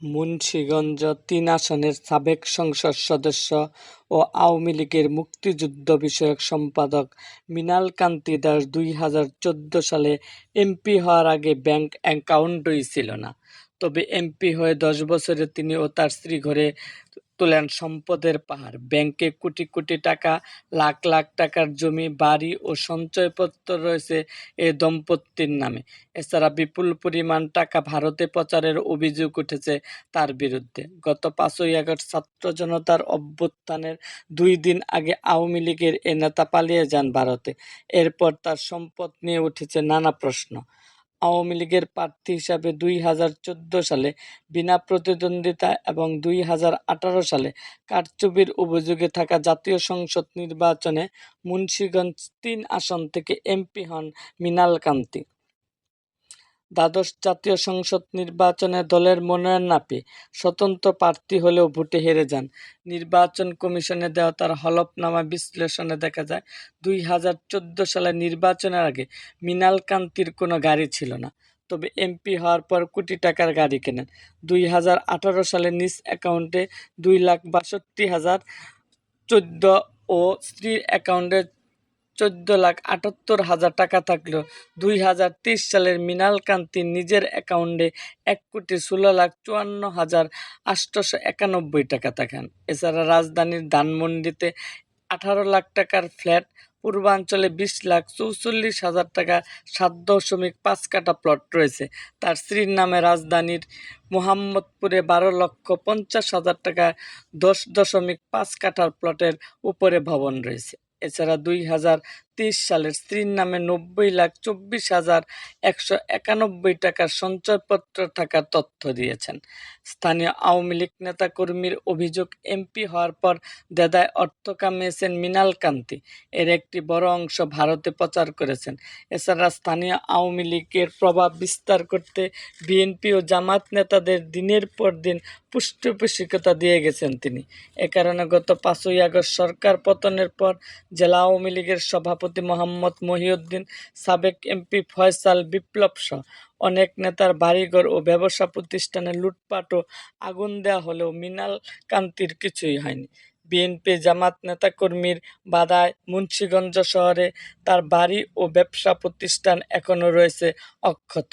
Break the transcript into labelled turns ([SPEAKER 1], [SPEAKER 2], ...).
[SPEAKER 1] মুন্সিগঞ্জ তিন আসনের সাবেক সংসদ সদস্য ও আওয়ামী লীগের মুক্তিযুদ্ধ বিষয়ক সম্পাদক মৃণাল কান্তি দাস দুই হাজার চোদ্দ সালে এমপি হওয়ার আগে ব্যাংক অ্যাকাউন্টই ছিল না। তবে এমপি হয়ে দশ বছরে তিনি ও তার স্ত্রী ঘরে তোলেন সম্পদের পাহাড়। ব্যাংকে কোটি কোটি টাকা, লাখ লাখ টাকার জমি, বাড়ি ও সঞ্চয়পত্র রয়েছে এ দম্পতির নামে। এছাড়া বিপুল পরিমাণ টাকা ভারতে প্রচারের অভিযোগ উঠেছে তার বিরুদ্ধে। গত পাঁচই আগস্ট ছাত্র জনতার অভ্যুত্থানের দুই দিন আগে আওয়ামী লীগের এ নেতা পালিয়ে যান ভারতে। এরপর তার সম্পদ নিয়ে উঠেছে নানা প্রশ্ন। আওয়ামী লীগের প্রার্থী হিসাবে দুই হাজার চোদ্দ সালে বিনা প্রতিদ্বন্দ্বিতা এবং দুই হাজার আঠারো সালে কারচুপির অভিযোগে থাকা জাতীয় সংসদ নির্বাচনে মুন্সিগঞ্জ তিন আসন থেকে এমপি হন মৃণাল কান্তি। দ্বাদশ জাতীয় সংসদ নির্বাচনে দলের মনোনয়ন না পেয়ে স্বতন্ত্র প্রার্থী হলেও ভোটে হেরে যান। নির্বাচন কমিশনে দেওয়া তার হলফনামা বিশ্লেষণে দেখা যায়, দুই হাজার চোদ্দ সালে নির্বাচনের আগে মৃণাল কান্তির কোনো গাড়ি ছিল না। তবে এমপি হওয়ার পর কোটি টাকার গাড়ি কেনেন। দুই হাজার আঠারো সালে নিজ অ্যাকাউন্টে দুই লাখ বাষট্টি হাজার চোদ্দ ও স্ত্রীর অ্যাকাউন্টে চোদ্দ লাখ আটাত্তর হাজার টাকা থাকলেও দুই হাজার তেইশ সালের মৃণাল কান্তি নিজের অ্যাকাউন্টে এক কোটি ষোলো লাখ চুয়ান্ন হাজার আটশোশো একানব্বই টাকা থাকেন। এছাড়া রাজধানীর ধানমন্ডিতে আঠারো লাখ টাকার ফ্ল্যাট, পূর্বাঞ্চলে বিশ লাখ চৌচল্লিশ হাজার টাকা সাত দশমিক পাঁচ কাটা প্লট রয়েছে। তার স্ত্রীর নামে রাজধানীর মোহাম্মদপুরে বারো লক্ষ পঞ্চাশ হাজার টাকা দশ দশমিক পাঁচ কাঠার প্লটের উপরে ভবন রয়েছে। এছাড়া দুই হাজার তেইশ সালের স্ত্রীর নামে নব্বই লাখ চব্বিশ হাজার একশো একানব্বই টাকার সঞ্চয়পত্র থাকার তথ্য দিয়েছেন। স্থানীয় আওয়ামী লীগ নেতাকর্মীর অভিযোগ এমপি হওয়ার পর দেদায় অর্থ কামিয়েছেন মৃণাল কান্তি। এর একটি বড় অংশ ভারতে প্রচার করেছেন। এছাড়া স্থানীয় আওয়ামী লীগের প্রভাব বিস্তার করতে বিএনপি ও জামাত নেতাদের দিনের পর দিন পৃষ্ঠপোষকতা দিয়ে গেছেন তিনি। এ কারণে গত পাঁচই আগস্ট সরকার পতনের পর জেলা আওয়ামী লীগের সভাপতি মোহাম্মদ মহিউদ্দিন সাবেক এমপি ফয়সাল বিপ্লব শাহ অনেক নেতার বাড়িঘর ও ব্যবসা প্রতিষ্ঠানে লুটপাট ও আগুন দেওয়া হলেও মৃণাল কান্তির কিছুই হয়নি। বিএনপি জামাত নেতাকর্মীর বাধায় মুন্সিগঞ্জ শহরে তার বাড়ি ও ব্যবসা প্রতিষ্ঠান এখনও রয়েছে অক্ষত।